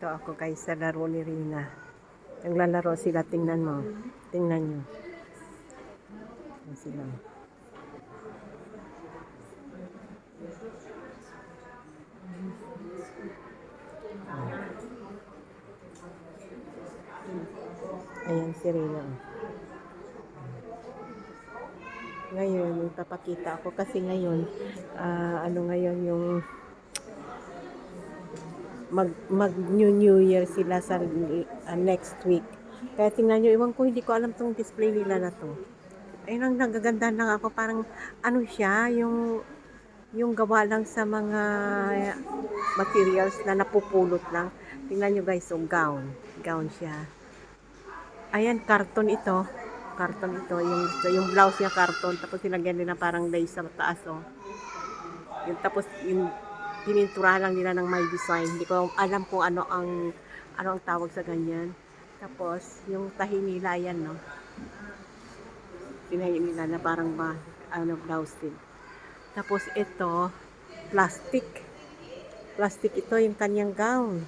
Dito ako guys sa laro ni Rina. Naglalaro sila, tingnan mo. Tingnan nyo. Ayan sila. Ayan si Rina. Ngayon, papakita ako kasi ngayon, ah, ano ngayon yung mag, mag new, new year sila sa ah, next week. Kaya tingnan nyo, iwan ko, hindi ko alam tong display nila na to. Ayun ang nagaganda lang ako, parang ano siya, yung yung gawa lang sa mga materials na napupulot lang. Tingnan nyo guys, yung gown. Gown siya. Ayan, karton ito. Karton ito. Yung, yung blouse niya karton. Tapos nilagyan nila parang lace sa taas, oh. Yung, tapos, yung pininturahan lang nila ng may design. Hindi ko alam kung ano ang ano ang tawag sa ganyan. Tapos, yung tahi nila, ayan, no. Tinahi nila na parang ba, ano, blouse din. Tapos, ito, plastic. Plastic ito, yung kanyang gown.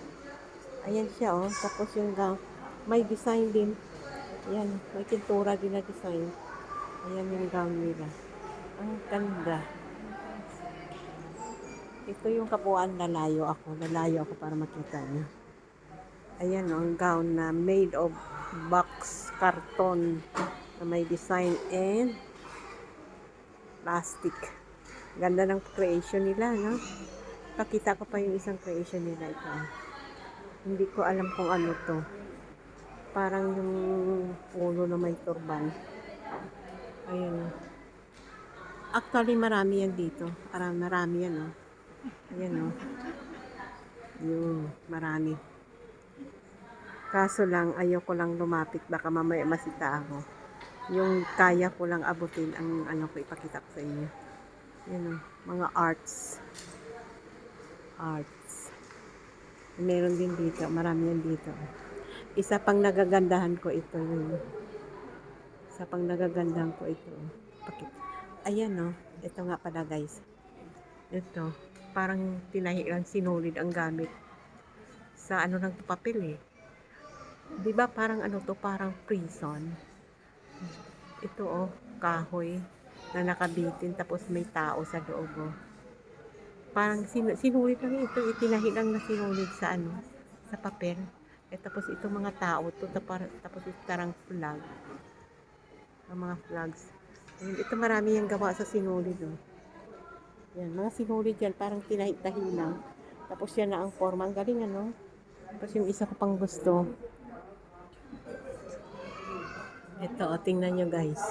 Ayan siya, oh. Tapos, yung gown, may design din. Ayan, may pintura din na design. Ayan yung gown nila. Ang ganda. Ito yung kabuuan lalayo ako. Lalayo ako para makita niyo. Ayan oh, ang gown na made of box carton na may design and plastic. Ganda ng creation nila, no? Pakita ko pa yung isang creation nila ito. Hindi ko alam kung ano to. Parang yung puno na may turban. Ayan. oh. Actually, marami yan dito. Marami, yan, oh. Ayan, oh. Yun, marami. Kaso lang, ayoko lang lumapit. Baka mamaya masita ako. Yung kaya ko lang abutin ang ano ko ipakita ko sa inyo. Yan, oh. Mga arts. Arts. Meron din dito. Marami yan dito. Isa pang nagagandahan ko ito. Yun. Isa pang nagagandahan ko ito. Pakita. Ayan, no. Ito nga pala, guys. Ito. Parang tinahi lang sinulid ang gamit. Sa ano ng papel, eh. Di ba parang ano to? Parang prison. Ito, oh. Kahoy na nakabitin tapos may tao sa loob, oh. Parang sin sinulid lang ito. Itinahi lang na sinulid sa ano? Sa papel. Eh, tapos ito mga tao to, tapos, ito tarang flag. Ang mga flags. Ayun, ito marami yung gawa sa sinulid, oh. Yan, mga sinulid yan, parang tinahi-tahi lang. Tapos yan na ang forma. Ang galing, ano? Tapos yung isa ko pang gusto. Ito, oh, tingnan nyo guys.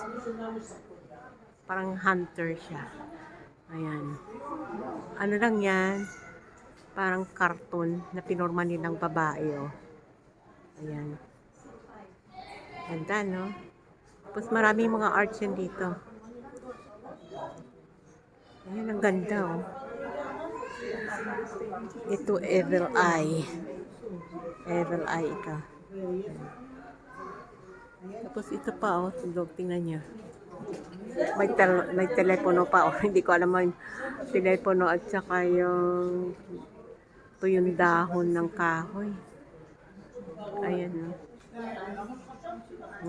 Parang hunter siya. Ayan. Ano lang yan? Parang cartoon na pinorma nilang babae, oh. Ayan. Ganda, no? Tapos marami mga arts yan dito. Ayan, ang ganda, oh. Ito, Evil Eye. Evil Eye ito. Tapos ito pa, oh. Tundog, tingnan niya. May, tel- may telepono pa, oh. Hindi ko alam yung telepono at saka yung ito yung dahon ng kahoy. Ayan, oh.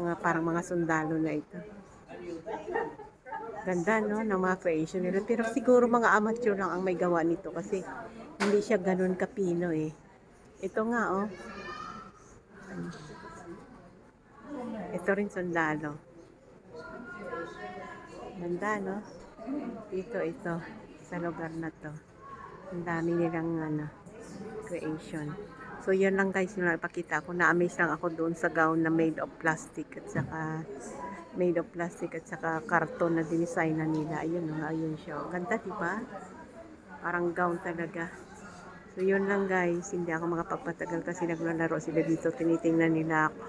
Mga parang mga sundalo na ito. Ganda, no? Ng mga creation nila. Pero siguro mga amateur lang ang may gawa nito kasi hindi siya ganun kapino, eh. Ito nga, oh. Ito rin sundalo. Ganda, no? Ito, ito. Sa lugar na to. Ang dami nilang, ano, creation. So, yun lang guys, yung ipakita ko. Na-amaze lang ako doon sa gown na made of plastic at saka made of plastic at saka karton na dinisign na nila. Ayun, no? ayun siya. Ganda, di ba? Parang gown talaga. So, yun lang guys. Hindi ako makapagpatagal kasi naglalaro sila dito. Tinitingnan nila ako.